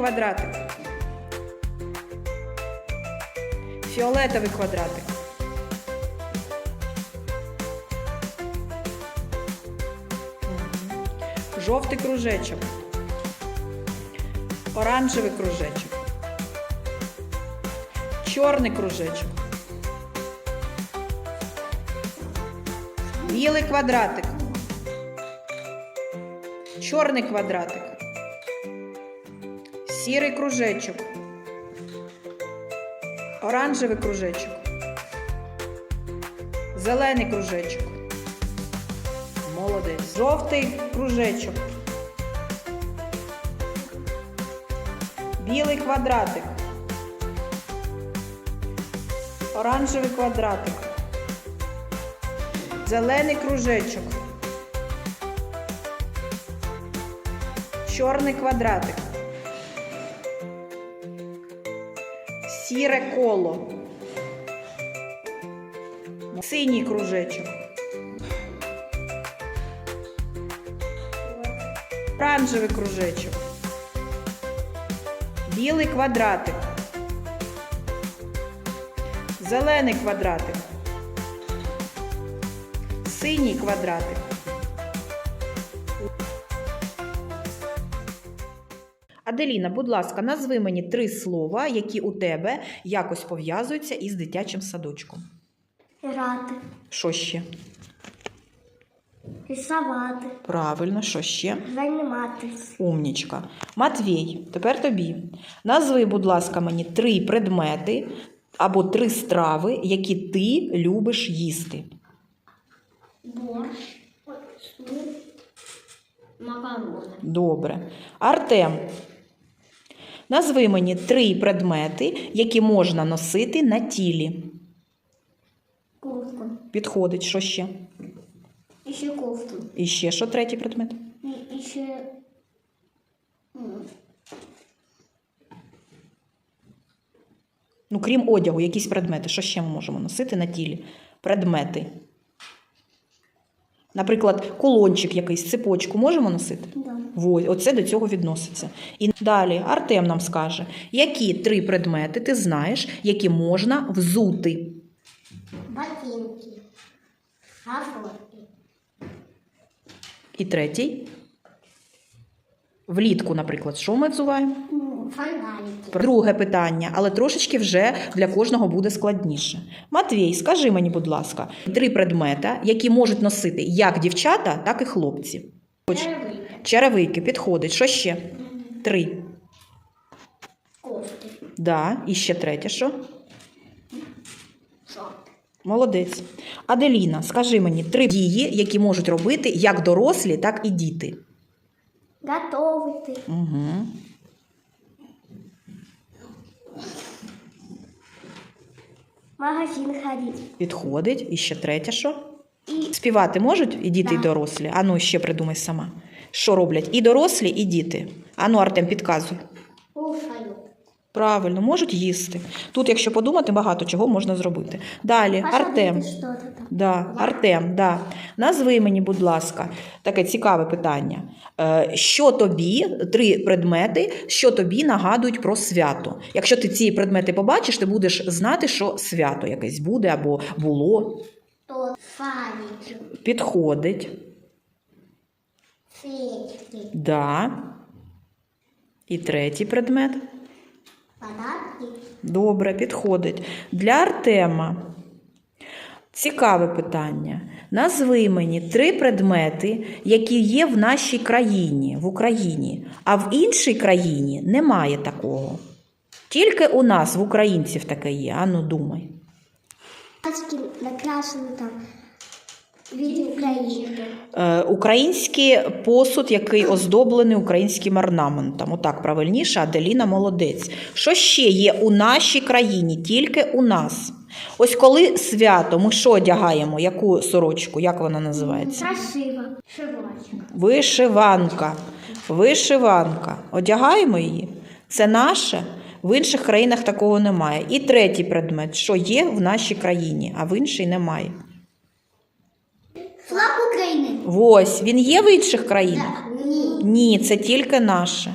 квадратик. Фіолетовий квадратик. Жовтий кружечок. Оранжевий кружечок. Чорний кружечок. Білий квадратик. Чорний квадратик. Сірий кружечок. Оранжевий кружечок. Зелений кружечок. Молодець. Жовтий кружечок. Білий квадратик. Оранжевий квадратик. Зелений кружечок. Чорний квадратик. Сіре коло. Синій кружечок. Оранжевий кружечок. Білий квадратик. Зелений квадратик. Синій квадратик. Аделіна, будь ласка, назви мені три слова, які у тебе якось пов'язуються із дитячим садочком. Грати, Що ще? рисувати, Правильно, що ще? займатися. Умнічка. Матвій, тепер тобі. Назви, будь ласка, мені три предмети або три страви, які ти любиш їсти. Борщ, суп, макарони. Добре. Артем. Назви мені три предмети, які можна носити на тілі. Куртку. Підходить, що ще? І ще кофту. І ще що третій предмет? І, і ще Ну, крім одягу, якісь предмети. Що ще ми можемо носити на тілі? Предмети. Наприклад, кулончик якийсь, цепочку можемо носити? да. Ось, оце до цього відноситься. І далі Артем нам скаже, які три предмети ти знаєш, які можна взути. ботинки, шафотки, І третій. Влітку, наприклад, що ми взуваємо? Друге питання, але трошечки вже для кожного буде складніше. Матвій, скажи мені, будь ласка, три предмета, які можуть носити як дівчата, так і хлопці. Черевики, черевики підходить. Що ще? Три. кофти, Да. І ще третє, що? шорти. Молодець. Аделіна, скажи мені три дії, які можуть робити як дорослі, так і діти. Готовити, Угу. Магазин ходити. Підходить. І ще третє, що? І Співати можуть і діти, і Так. дорослі. Ану, ще придумай сама. Що роблять і дорослі, і діти. Ану, Артем, підказуй. Правильно, можуть їсти. Тут, якщо подумати, багато чого можна зробити. Далі, Артем. Що-то. Да, Артем, да. Назви мені, будь ласка, таке цікаве питання. Е, Що тобі, три предмети, що тобі нагадують про свято? Якщо ти ці предмети побачиш, ти будеш знати, що свято якесь буде або було. Підходить. Да. І третій предмет. Подарки, Добре, підходить. Для Артема цікаве питання. Назви мені три предмети, які є в нашій країні, в Україні, а в іншій країні немає такого. Тільки у нас, в українців, таке є. Ану, думай. Пачки накрашені там від. Е, український посуд, який оздоблений українським орнаментом. Отак правильніше, Аделіна молодець. Що ще є у нашій країні, тільки у нас? Ось коли свято, ми що одягаємо? Яку сорочку? Як вона називається? Красиво. Шивачок. Вишиванка. Вишиванка. Одягаємо її? Це наше. В інших країнах такого немає. І третій предмет, що є в нашій країні, а в іншій немає. Флаг України. Ось він є в інших країнах? Ні. Ні, це тільки наше.